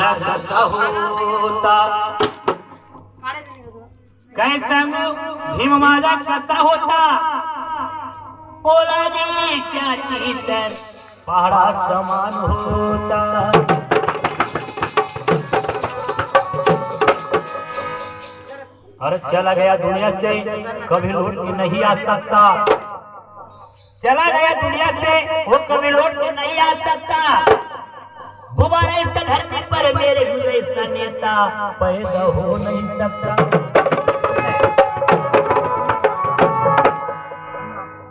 होता काय सांगू भीम माझा कसा होता. ओला देशाची तर पहाडा समान होता अरे चला गया दुनिया से कभी लौट के नहीं आ सकता चला गया दुनिया से वो कभी लौट के नहीं आ सकता दोबारा इस धरती पर मेरे भी ऐसा नेता पैदा हो नहीं सकता।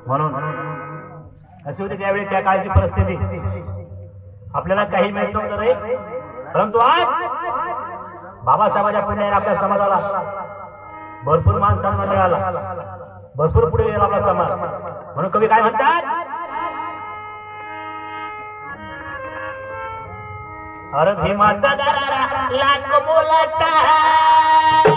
म्हणून अशी होती त्यावेळी त्या काळची परिस्थिती. आपल्याला काही मिळत नव्हतं रे? परंतु आज बाबासाहेबांच्या पुण्याने आपल्या समाजाला भरपूर मान सन्मान मिळाला. भरपूर पुढे गेला आपला समाज. म्हणून कवी काय म्हणतात? अरे भीमाचा दरारा लाख मोलाचा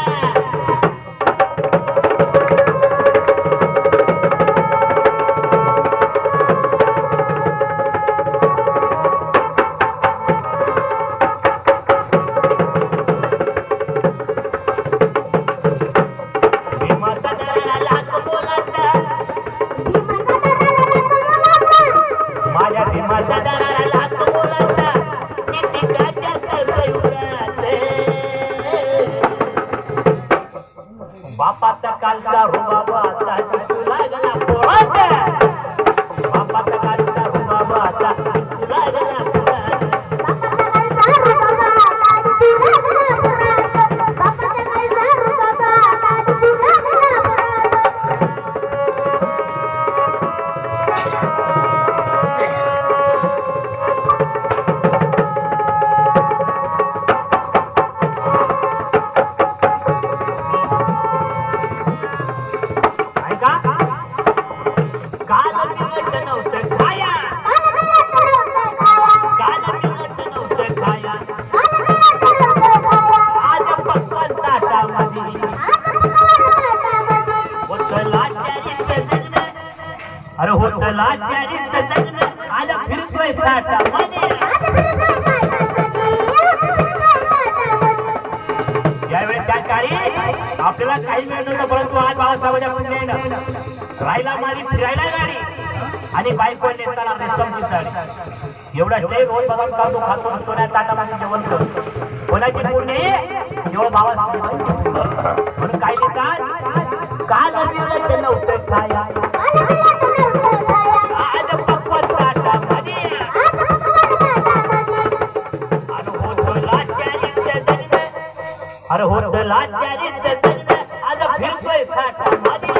কাল্লা হুয়া বাতাস अरे होतं लाचारीचं जगणं आज फिरतोय ताटामध्ये यावेळी त्या आपल्याला काही मिळत नव्हतं परंतु आज बाबासाहेबांच्या पुण्यानं राहिला मारी फिरायला गाडी. आणि बायको नेताना रेशमची साडी एवढा ते रोज बघून काढतो खातो सोन्या ताटामध्ये जेवण करतो कोणाची पुण्य बाबा. म्हणून काय अरे होत लाचारीचं आज फिरतोय फाटामध्ये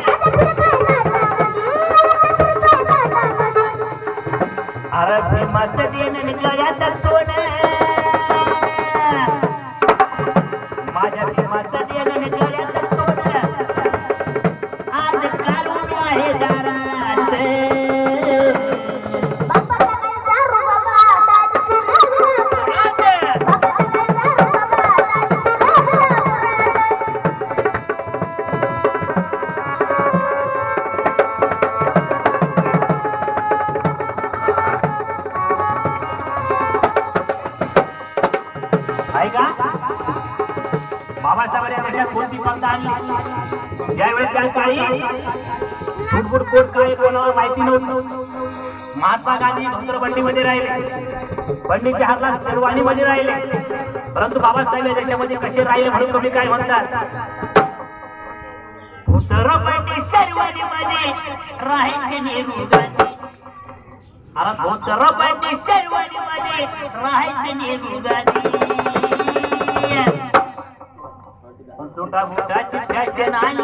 अरे भीमाचं दिन गळ्यात सोनं माझ्या भीमाचं आपल्या कोणती फुटफुट कोट काय कोणाला माहिती नव्हतं. महात्मा गांधी मध्ये राहिले. बंडीच्या हातला शेरवानीमध्ये राहिले. परंतु बाबासाहेब त्याच्यामध्ये कसे राहिले म्हणून कमी काय म्हणतात धोत्रबंडी शेरवानीमध्ये राहायचे नेहरू गांधी अरे धोत्रबंडी शेरवानीमध्ये राहायचे नेहरू गांधी ಊಟ ಊಟ ತಿಟ್ಟಾಕೆ ನಾಯಿ